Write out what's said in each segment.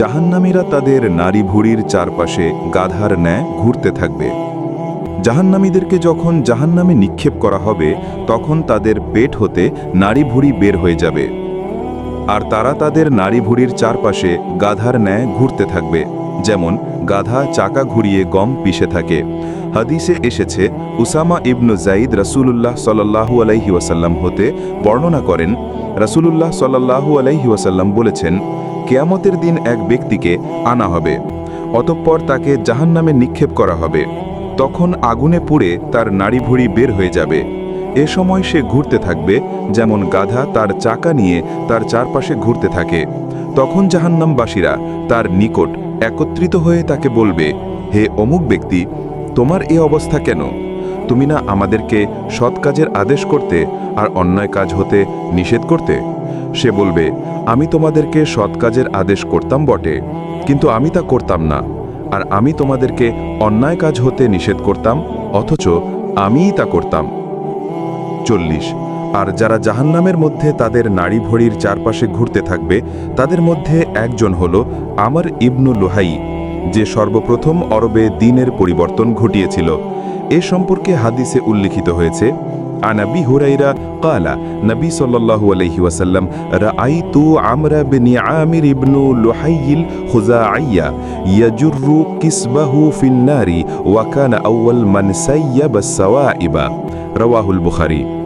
জাহান্নামীরা তাদের নারী ভুড়ির চারপাশে গাধার ন্যায় ঘুরতে থাকবে। জাহান্নামীদেরকে যখন জাহান্নামে নিক্ষেপ করা হবে, তখন তাদের পেট হতে নারী ভুড়ি বের হয়ে যাবে। আর তারা তাদের নারী ভুড়ির চারপাশে গাধার ন্যায় ঘুরতে থাকবে, যেমন গাধা চাকা ঘুরিয়ে গম পিষে থাকে। হাদিসে এসেছে, উসামা ইবনু জাইদ রাসূলুল্লাহ সাল্লাল্লাহু আলাইহি ওয়াসাল্লাম হতে বর্ণনা করেন। রাসূলুল্লাহ সাল্লাল্লাহু আলাইহি ওয়াসাল্লাম বলেছেন কেয়ামতের দিন এক ব্যক্তিকে আনা হবে, অতঃপর তাকে জাহান্নামে নিক্ষেপ করা হবে। তখন আগুনে পুড়ে তার নাড়ি ভুড়ি বের হয়ে যাবে। এ সময় সে ঘুরতে থাকবে, যেমন গাধা তার চাকা নিয়ে তার চারপাশে ঘুরতে থাকে। তখন জাহান্নামবাসীরা তার নিকট একত্রিত হয়ে তাকে বলবে, হে অমুক ব্যক্তি, তোমার এ অবস্থা কেন? তুমি না আমাদেরকে সৎ কাজের আদেশ করতে আর অন্যায় কাজ হতে নিষেধ করতে? সে বলবে, আমি তোমাদেরকে সৎ কাজের আদেশ করতাম বটে, কিন্তু আমি তা করতাম না। আর আমি তোমাদেরকে অন্যায় কাজ হতে নিষেধ করতাম, অথচ আমিই তা করতাম। চল্লিশ, আর যারা জাহান্নামের মধ্যে তাদের নাড়ি ভড়ির চারপাশে ঘুরতে থাকবে, তাদের মধ্যে একজন হল আমার ইবনু লোহাই, যে সর্বপ্রথম অরবে দিনের পরিবর্তন ঘটিয়েছিল। এ সম্পর্কে হাদিসে উল্লিখিত হয়েছে আনাবি হুরাইরা কালা নবী সাল্লাল্লাহু আলাইহি ওয়াসাল্লাম, রাআইতু আমরা বিন আমির ইবনু লুহাইল খুজাইয়া ইয়াজুরু কিসবাহু ফিন নারি, ওয়া কানা আউয়াল মান সাইয়াবা সাওয়াইবা। রাওয়াহুল বুখারী।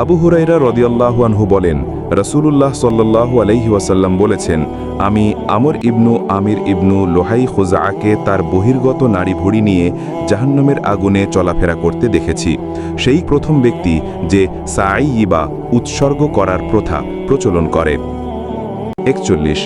আবু হুরাইরা রদিয়াল্লাহু আনহু বলেন, রসুলুল্লাহ সাল্লাল্লাহু আলাইহি ওয়াসাল্লাম বলেছেন, আমি আমর ইবনু আমির ইবনু লোহাই খোজাকে তার বহির্গত নারী ভুড়ি নিয়ে জাহান্নামের আগুনে চলাফেরা করতে দেখেছি। সেই প্রথম ব্যক্তি যে সাইবা উৎসর্গ করার প্রথা প্রচলন করে। একচল্লিশ,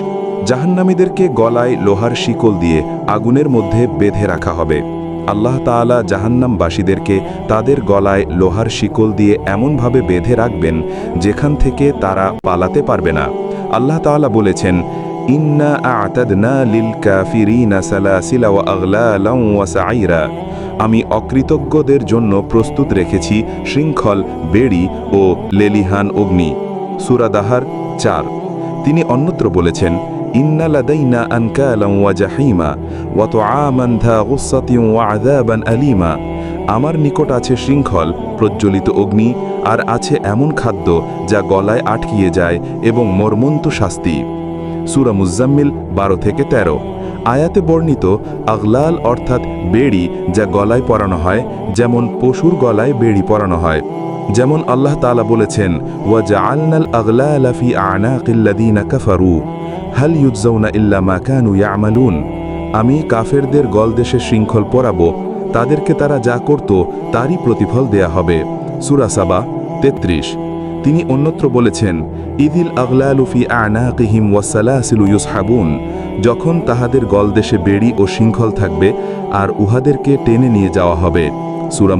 জাহান্নামীদেরকে গলায় লোহার শিকল দিয়ে আগুনের মধ্যে বেঁধে রাখা হবে। আল্লাহ তাআলা জাহান্নামবাসীদেরকে তাদের গলায় লোহার শিকল দিয়ে এমনভাবে বেঁধে রাখবেন, যেখান থেকে তারা পালাতে পারবে না। আল্লাহ তাআলা বলেছেন আমি অকৃতজ্ঞদের জন্য প্রস্তুত রেখেছি শৃঙ্খল, বেড়ি ও লেলিহান অগ্নি। সুরাদাহার চার। তিনি অন্যত্র বলেছেন ইন্না লাদাইনা আনকালাম ওয়া জাহিমা ওয়া তুআমান ধা গুসসাতিন ওয়া আলিমা আমার নিকট আছে শৃঙ্খল, প্রজ্বলিত অগ্নি, আর আছে এমন খাদ্য যা গলায় আটকিয়ে যায় এবং মর্মন্ত শাস্তি। সূরা মুজাম্মিল বারো থেকে ১৩ আয়াতে বর্ণিত আগলাল অর্থাৎ বেড়ি যা গলায় পরানো হয়, যেমন পশুর গলায় বেড়ি পরানো হয়। যেমন আল্লাহ তাআলা বলেছেন হাল ইল্লা আমি কাফেরদের গলদেশে শৃঙ্খল পরাব, তাদেরকে তারা যা করত তারই প্রতিফল দেয়া হবে। সূরা সাবা ৩৩ তিনি অন্যত্র বলেছেন, ইদিল আগলালুফি আনাকিহিম ওয়াসালাসিলু ইউসহাবুন। যখন তাহাদের গলদেশে বেড়ি ও শৃঙ্খল থাকবে, আর উহাদেরকে টেনে নিয়ে যাওয়া হবে। সূরা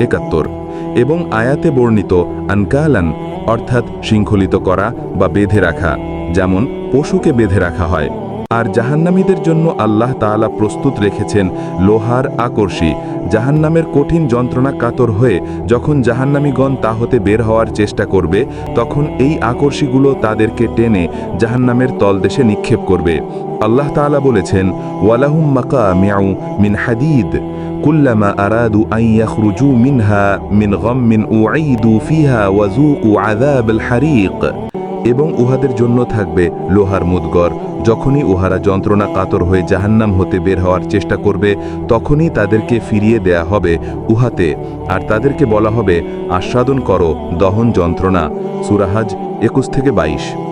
একাত্তর। এবং আয়াতে বর্ণিত আনকালান, অর্থাৎ শৃঙ্খলিত করা বা বেঁধে রাখা, যেমন পশুকে বেঁধে রাখা হয়। আর জাহান্নামীদের জন্য আল্লাহ তাআলা প্রস্তুত রেখেছেন লোহার আকর্ষী জাহান্নামের কঠিন যন্ত্রণা কাতর হয়ে যখন জাহান্নামীগণ তা হতে বের হওয়ার চেষ্টা করবে, তখন এই আকর্ষীগুলো তাদেরকে টেনে জাহান্নামের তলদেশে নিক্ষেপ করবে। আল্লাহ তাআলা বলেছেন, ওয়ালাহুম মাকা মিয়াউ মিন হাদিদ। কুল্লামা আরাদু ইয়াখরুজু মিনহা মিন গাম্মিন উঈদু ফিহা ওয়াজুকু আযাবাল হারিক। এবং উহাদের জন্য থাকবে লোহার মুদগর। যখনই উহারা যন্ত্রণা কাতর হয়ে জাহান্নাম হতে বের হওয়ার চেষ্টা করবে, তখনই তাদেরকে ফিরিয়ে দেয়া হবে উহাতে। আর তাদেরকে বলা হবে, আস্বাদন করো দহন যন্ত্রণা। সুরাহাজ একুশ থেকে বাইশ।